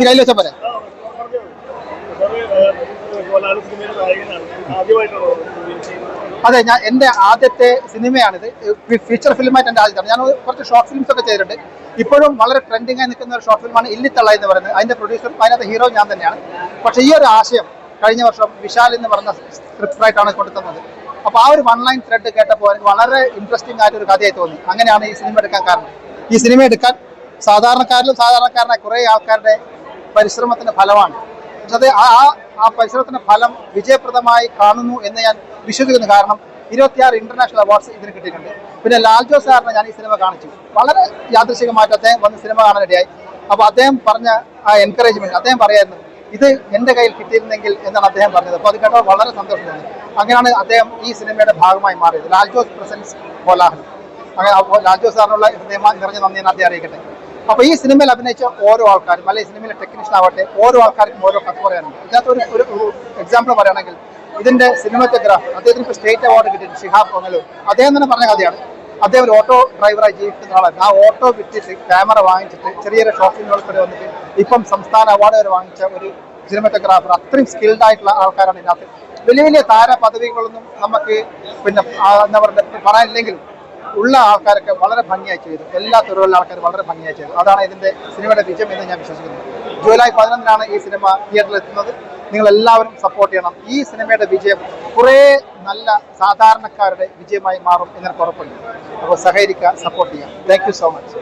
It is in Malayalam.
ഇത് കയ്യിൽ പോരെ. അതെ ഞാൻ എന്റെ ആദ്യത്തെ സിനിമയാണിത്. ഫീച്ചർ ഫിലിമായിട്ട് എന്റെ ആദ്യത്തെ ഞാൻ കുറച്ച് ഷോർട്ട് ഫിലിംസ് ഒക്കെ ചെയ്തിട്ടുണ്ട്. ഇപ്പോഴും വളരെ ട്രെൻഡിംഗ് ആയി നിൽക്കുന്ന ഒരു ഷോർട്ട് ഫിലിമാണ് ഇല്ലിത്തള്ള എന്ന് പറയുന്നത്. അതിന്റെ പ്രൊഡ്യൂസർ അതിനകത്ത് ഹീറോ ഞാൻ തന്നെയാണ്. പക്ഷേ ഈ ഒരു ആശയം കഴിഞ്ഞ വർഷം വിശാൽ എന്ന് പറഞ്ഞ സ്ക്രിപ്റ്റ് റൈറ്റാണ് കൊടുക്കുന്നത് അപ്പോൾ ആ ഒരു വൺ ലൈൻ ത്രെഡ് കേട്ടപ്പോൾ എനിക്ക് വളരെ ഇൻട്രസ്റ്റിംഗ് ആയിട്ട് ഒരു കഥയായി തോന്നി. അങ്ങനെയാണ് ഈ സിനിമ എടുക്കാൻ കാരണം. ഈ സിനിമ എടുക്കാൻ സാധാരണക്കാരിലും സാധാരണക്കാരനായ കുറേ ആൾക്കാരുടെ പരിശ്രമത്തിന്റെ ഫലമാണ്. പക്ഷെ അത് ആ ആ- പരിശ്രമത്തിന്റെ ഫലം വിജയപ്രദമായി കാണുന്നു എന്ന് ഞാൻ വിശ്വസിക്കുന്നു. കാരണം ഇരുപത്തിയാറ് ഇന്റർനാഷണൽ അവാർഡ്സ് ഇതിന് കിട്ടിയിട്ടുണ്ട്. പിന്നെ ലാൽ ജോസ് സാറിനെ ഞാൻ ഈ സിനിമ കാണിച്ചു. വളരെ യാദൃശികമായിട്ട് അദ്ദേഹം വന്ന് സിനിമ കാണാനിടയായി അപ്പോൾ അദ്ദേഹം പറഞ്ഞ ആ എൻകറേജ്മെന്റ് അദ്ദേഹം പറയായിരുന്നു ഇത് എന്റെ കയ്യിൽ കിട്ടിയിരുന്നെങ്കിൽ എന്നാണ് അദ്ദേഹം പറഞ്ഞത്. അപ്പോൾ അത് കേട്ടോ വളരെ സന്തോഷം അങ്ങനെയാണ് അദ്ദേഹം ഈ സിനിമയുടെ ഭാഗമായി മാറിയത്. ലാൽ ജോസ് പ്രസൻസ് കോലാഹലം. അങ്ങനെ ലാൽജോസ് ലാൽ ജോസ് സാറിനുള്ള ഹൃദയം നിറഞ്ഞ നന്ദി എന്ന് അദ്ദേഹം അറിയിക്കട്ടെ. അപ്പോൾ ഈ സിനിമയിൽ അഭിനയിച്ച ഓരോ ആൾക്കാരും അല്ലെങ്കിൽ സിനിമയിലെ ടെക്നീഷ്യൻ ആവട്ടെ ഓരോ ആൾക്കാർക്കും ഓരോ കഥ പറയാനുണ്ട്. ഇതിനകത്ത് ഒരു ഒരു എക്സാമ്പിൾ പറയുകയാണെങ്കിൽ ഇതിന്റെ സിനിമറ്റോഗ്രാഫ് അദ്ദേഹത്തിന് ഇപ്പോൾ സ്റ്റേറ്റ് അവാർഡ് കിട്ടി ഷിഹാബ് കൊങ്ങലൂർ. അദ്ദേഹം തന്നെ പറഞ്ഞ കഥയാണ്. അദ്ദേഹം ഒരു ഓട്ടോ ഡ്രൈവറായി ജീവിക്കുന്ന ആളാണ്. ആ ഓട്ടോ വിറ്റിട്ട് ക്യാമറ വാങ്ങിച്ചിട്ട് ചെറിയ ചെറിയ ഷോർട്ട് ഫിലിമുകൾ വന്നിട്ട് ഇപ്പം സംസ്ഥാന അവാർഡ് വരെ വാങ്ങിച്ച ഒരു സിനിമറ്റോഗ്രാഫർ അത്രയും സ്കിൽഡ് ആയിട്ടുള്ള ആൾക്കാരാണ് ഇതിനകത്ത്. വലിയ വലിയ താര പദവികളൊന്നും നമുക്ക് പിന്നെ എന്താ പറയുക പറയാനില്ലെങ്കിലും ഉള്ള ആൾക്കാരൊക്കെ വളരെ ഭംഗിയായി ചെയ്തു. എല്ലാ തുറവുള്ള ആൾക്കാർ വളരെ ഭംഗിയായി ചെയ്തു. അതാണ് ഇതിന്റെ സിനിമയുടെ വിജയം എന്ന് ഞാൻ വിശ്വസിക്കുന്നു. ജൂലൈ പതിനൊന്നിനാണ് ഈ സിനിമ തിയേറ്ററിൽ എത്തുന്നത്. നിങ്ങൾ എല്ലാവരും സപ്പോർട്ട് ചെയ്യണം. ഈ സിനിമയുടെ വിജയം കുറേ നല്ല സാധാരണക്കാരുടെ വിജയമായി മാറും എന്നൊരു ഉറപ്പുണ്ട്. അപ്പോൾ സഹകരിക്കുക സപ്പോർട്ട് ചെയ്യുക. Thank so much